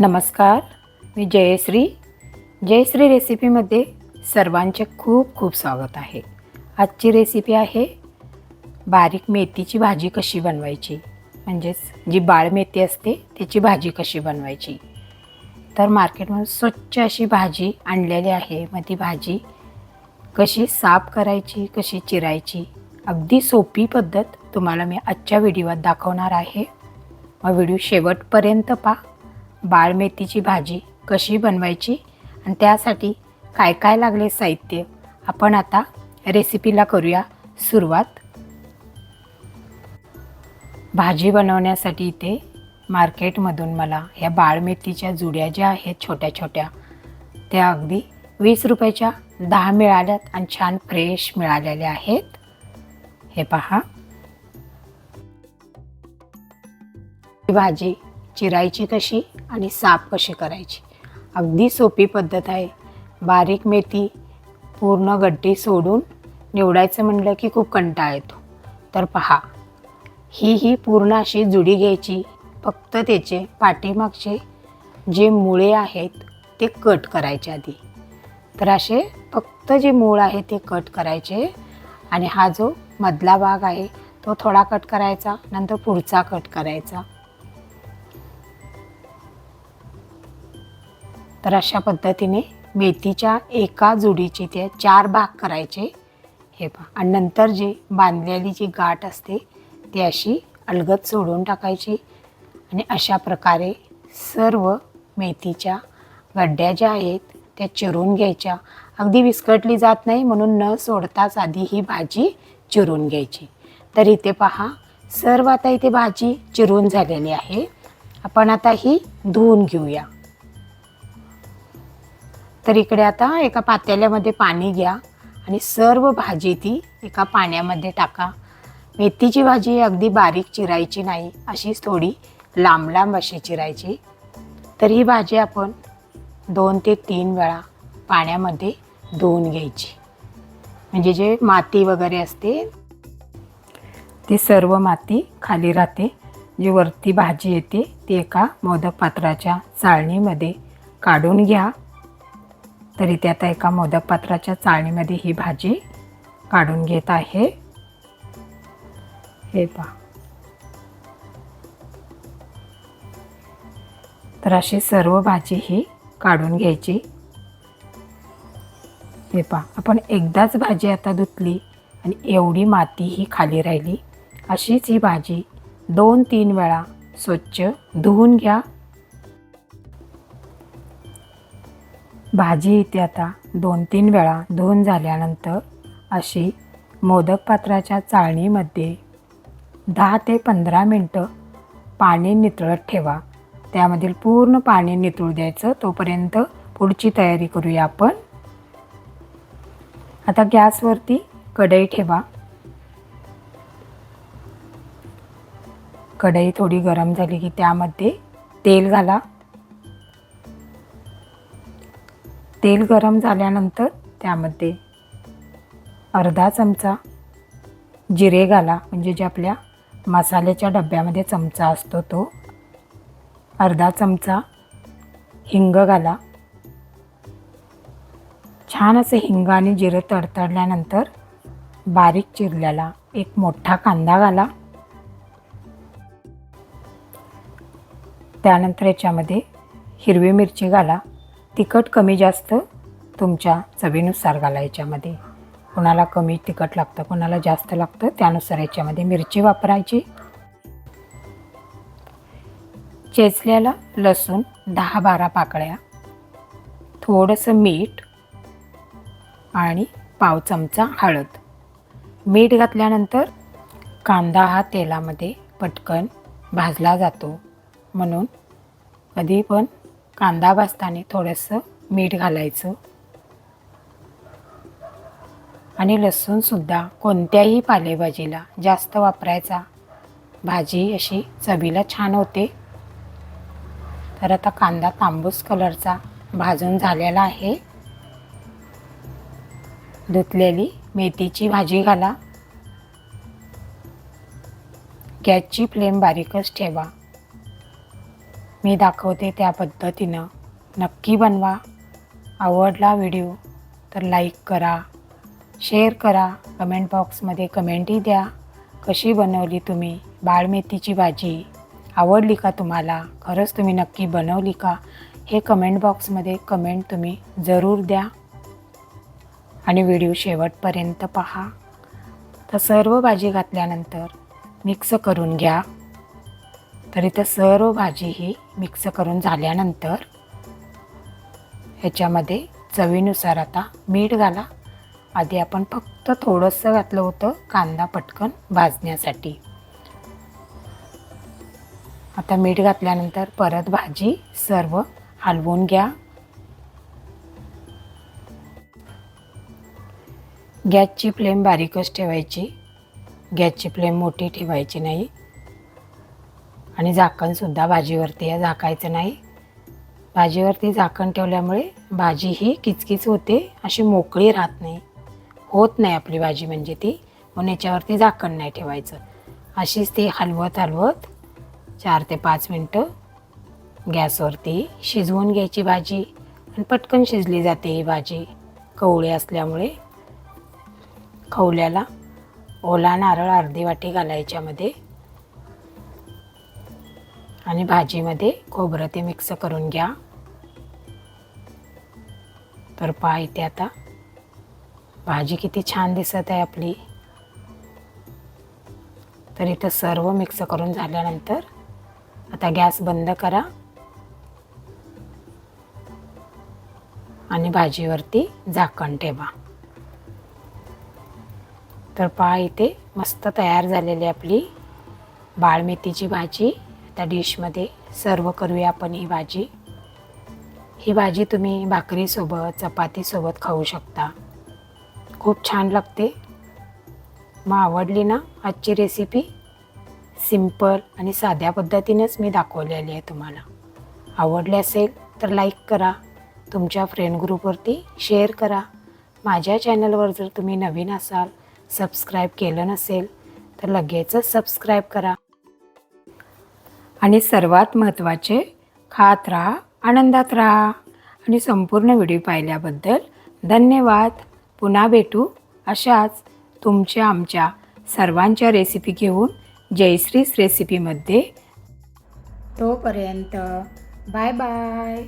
नमस्कार मी जयश्री. जयश्री रेसिपीमध्ये सर्वांचे खूप खूप स्वागत आहे. आजची रेसिपी आहे बारीक मेथीची भाजी कशी बनवायची? म्हणजेच जी बाळ मेथी असते त्याची भाजी कशी बनवायची? तर मार्केटमधून स्वच्छ अशी भाजी आणलेली आहे. मग ती भाजी कशी साफ करायची कशी चिरायची अगदी सोपी पद्धत तुम्हाला मी आजच्या व्हिडिओत दाखवणार आहे. मग व्हिडिओ शेवटपर्यंत पहा. बाळ मेथीची भाजी कशी बनवायची आणि त्यासाठी काय काय लागले साहित्य आपण आता रेसिपीला करूया सुरुवात. भाजी बनवण्यासाठी इथे मार्केटमधून मला ह्या बाळमेथीच्या जुड्या ज्या आहेत छोट्या छोट्या त्या अगदी वीस रुपयाच्या दहा मिळाल्यात आणि छान फ्रेश मिळालेल्या आहेत. हे पहा. ही भाजी चिरायची कशी आणि साफ कशी करायची. अगदी सोपी पद्धत आहे. बारीक मेथी पूर्ण गड्डी सोडून निवडायचं म्हणलं की खूप कंटाळा येतो. तर पहा ही ही पूर्ण अशी जुडी घ्यायची. फक्त त्याचे पाठीमागचे जे मुळे आहेत ते कट करायचे आधी. तर असे फक्त जे मूळ आहे ते कट करायचे आणि हा जो मधला भाग आहे तो थोडा कट करायचा नंतर पुढचा कट करायचा. तर अशा पद्धतीने मेथीच्या एका जुडीचे ते चार भाग करायचे. हे पहा. आणि नंतर जे बांधलेली जी गाठ असते ती अशी अलगत सोडून टाकायची. आणि अशा प्रकारे सर्व मेथीच्या गड्ड्या ज्या आहेत त्या चिरून घ्यायच्या. अगदी विस्कटली जात नाही म्हणून न सोडताच आधी ही भाजी चिरून घ्यायची. तर इथे पहा सर्व आता इथे भाजी चिरून झालेली आहे. आपण आता ही धुवून घेऊया. तर इकडे आता एका पातेल्यामध्ये पाणी घ्या आणि सर्व भाजी ती एका पाण्यामध्ये टाका. मेथीची भाजी अगदी बारीक चिरायची नाही अशीच थोडी लांब लांब अशी चिरायची. तर ही भाजी आपण दोन ते तीन वेळा पाण्यामध्ये धुवून घ्यायची. म्हणजे जे माती वगैरे असते ती सर्व माती खाली राहते. जी वरती भाजी येते ती एका मोदक पात्राच्या चाळणीमध्ये काढून घ्या. तरी ते आता एका मोदक पात्राच्या चाळणीमध्ये ही भाजी काढून घेत आहे. हे पहा. तर अशी सर्व भाजी ही काढून घ्यायची. हे पहा. आपण एकदाच भाजी आता धुतली आणि एवढी माती ही खाली राहिली अशीच ही भाजी दोन तीन वेळा स्वच्छ धुवून घ्या. भाजी इथे आता दोन तीन वेळा धुवून झाल्यानंतर अशी मोदक पात्राच्या चाळणीमध्ये दहा ते पंधरा मिनटं पाणी नितळत ठेवा. त्यामधील पूर्ण पाणी नितळू द्यायचं. तोपर्यंत पुढची तयारी करूया आपण. आता गॅसवरती कढई ठेवा. कढई थोडी गरम झाली की त्यामध्ये तेल घाला. तेल गरम झाल्यानंतर त्यामध्ये अर्धा चमचा जिरे घाला. म्हणजे जे आपल्या मसाल्याच्या डब्यामध्ये चमचा असतो तो. अर्धा चमचा हिंग घाला. छान असं हिंग आणि जिरं तडतडल्यानंतर बारीक चिरल्याला एक मोठा कांदा घाला. त्यानंतर याच्यामध्ये हिरवी मिरची घाला. तिखट कमी जास्त तुमच्या चवीनुसार घाला याच्यामध्ये. कोणाला कमी तिखट लागतं कोणाला जास्त लागतं त्यानुसार याच्यामध्ये मिरची वापरायची. चेचल्याला लसूण दहा बारा पाकळ्या थोडंसं मीठ आणि पाव चमचा हळद. मीठ घातल्यानंतर कांदा हा तेलामध्ये पटकन भाजला जातो. म्हणून कधी पण कांदा भाजताना थोडंसं मीठ घालायचं. आणि लसूणसुद्धा कोणत्याही पालेभाजीला जास्त वापरायचा. भाजी अशी चवीला छान होते. तर आता कांदा तांबूस कलरचा भाजून झालेला आहे. धुतलेली मेथीची भाजी घाला. गॅसची फ्लेम बारीकच ठेवा. मी दाखवते त्या पद्धतीनं. नक्की बनवा. आवडला व्हिडिओ तर लाईक करा. शेअर करा. कमेंट बॉक्समध्ये कमेंटही द्या. कशी बनवली तुम्ही बाळमेथीची भाजी? आवडली का तुम्हाला? खरंच तुम्ही नक्की बनवली का? हे कमेंट बॉक्समध्ये कमेंट तुम्ही जरूर द्या. आणि व्हिडिओ शेवटपर्यंत पहा. तर सर्व भाजी घातल्यानंतर मिक्स करून घ्या. तर इथं सर्व भाजी ही मिक्स करून झाल्यानंतर ह्याच्यामध्ये चवीनुसार आता मीठ घाला. आधी आपण फक्त थोडंसं घातलं होतं कांदा पटकन भाजण्यासाठी. आता मीठ घातल्यानंतर परत भाजी सर्व हलवून घ्या. गॅसची फ्लेम बारीकच ठेवायची. गॅसची फ्लेम मोठी ठेवायची नाही. आणि झाकणसुद्धा भाजीवरती झाकायचं नाही. भाजीवरती झाकण ठेवल्यामुळे भाजी ही किचकिच होते अशी मोकळी राहत नाही. होत नाही आपली भाजी म्हणजे ती म्हणून याच्यावरती झाकण नाही ठेवायचं. अशीच ती हलवत हलवत चार ते पाच मिनटं गॅसवरती शिजवून घ्यायची भाजी आणि पटकन शिजली जाते ही भाजी. कवळी असल्यामुळे खवल्याला ओला नारळ अर्धी वाटी घालायच्यामध्ये आणि भाजीमध्ये खोबरं ते मिक्स करून घ्या. तर पहा इथे आता भाजी किती छान दिसत आहे आपली. तर इथं सर्व मिक्स करून झाल्यानंतर आता गॅस बंद करा. आणि भाजीवरती झाकण ठेवा. तर पहा इथे मस्त तयार झालेली आपली बाळमेथीची भाजी. त्या डिशमध्ये सर्व करूया आपण ही भाजी. ही भाजी तुम्ही भाकरीसोबत चपातीसोबत खाऊ शकता. खूप छान लागते. मग आवडली ना आजची रेसिपी सिंपल आणि साध्या पद्धतीनेच मी दाखवलेली आहे तुम्हाला. आवडली असेल तर लाईक करा. तुमच्या फ्रेंड ग्रुपवरती शेअर करा. माझ्या चॅनलवर जर तुम्ही नवीन असाल सबस्क्राईब केलं नसेल तर लगेचच सबस्क्राईब करा. आणि सर्वात महत्त्वाचे खात राहा आनंदात राहा. आणि संपूर्ण व्हिडिओ पाहिल्याबद्दल धन्यवाद. पुन्हा भेटू अशाच तुमच्या आमच्या सर्वांच्या रेसिपी घेऊन जयश्रीस रेसिपीमध्ये तोपर्यंत बाय बाय